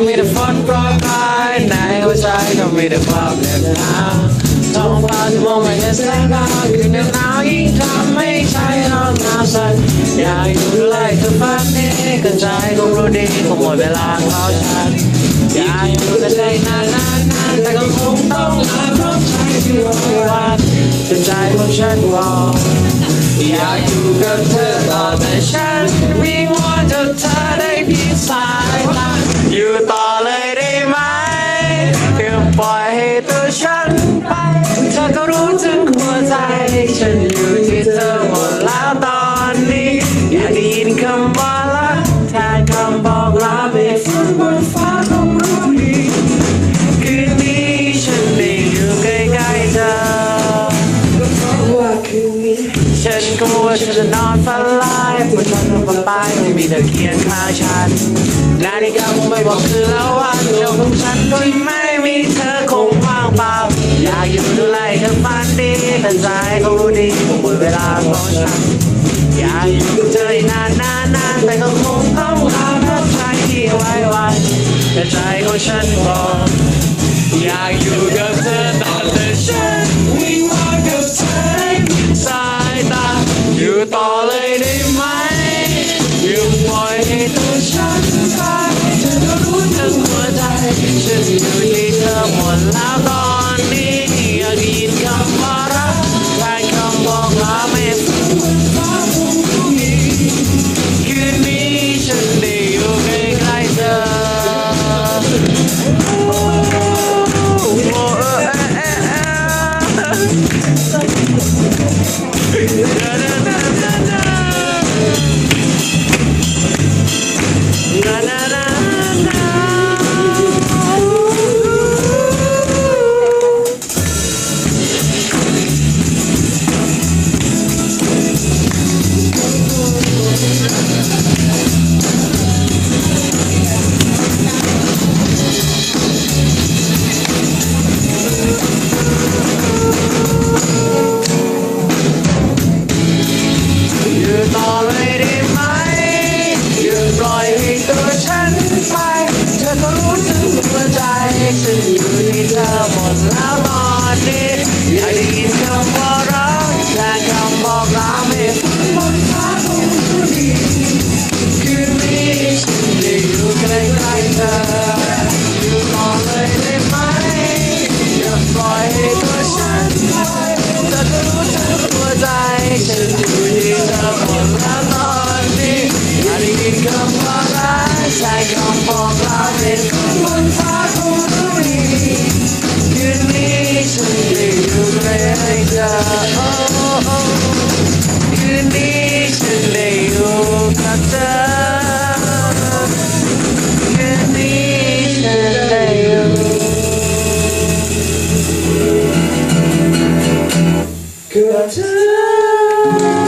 ก็มีแต่ฝนโปรยปลายในหัวใจก็มีแต่ความเหน็บหนาวท้องฟ้าที่มองไม่เห็นแสงดาวยิ่งหนาวยิ่งทำไม่ใจเราหนาวสั่นอยากอยู่ไล่เธอฝันนี้กันใจก็รู้ดีคงหมดเวลาเขาฉันอยากอยู่กันได้นานนานแต่ก็คงต้องลาเพราะใจที่รอวันจนใจของฉันวอนอยากอยู่กับเธอต่อแต่ฉันวิ่งวอน จะนอนฝันร้ายเพราะฉันฝันไปไม่มีเธอเคียงข้างฉัน นาฬิกาคงไม่บอกคือแล้ววันเดียวของฉันที่ไม่มีเธอคงว่างเปล่า อยากอยู่ดูแลเธอฝันดีแต่ใจเขารู้ดีว่าหมดเวลาของฉัน อยากอยู่กับเธออีกนานนานนานแต่ก็คงต้องลาเพราะใจที่ไว้วันแต่ใจของฉันบอกอยากอยู่กับเธอ ใต่อเลยได้ไหมอย่าปล่อยให้ตัวฉันไป เธอก็รู้ถึงหัวใจฉันอยู่ที่เธอหมดแล้ว you.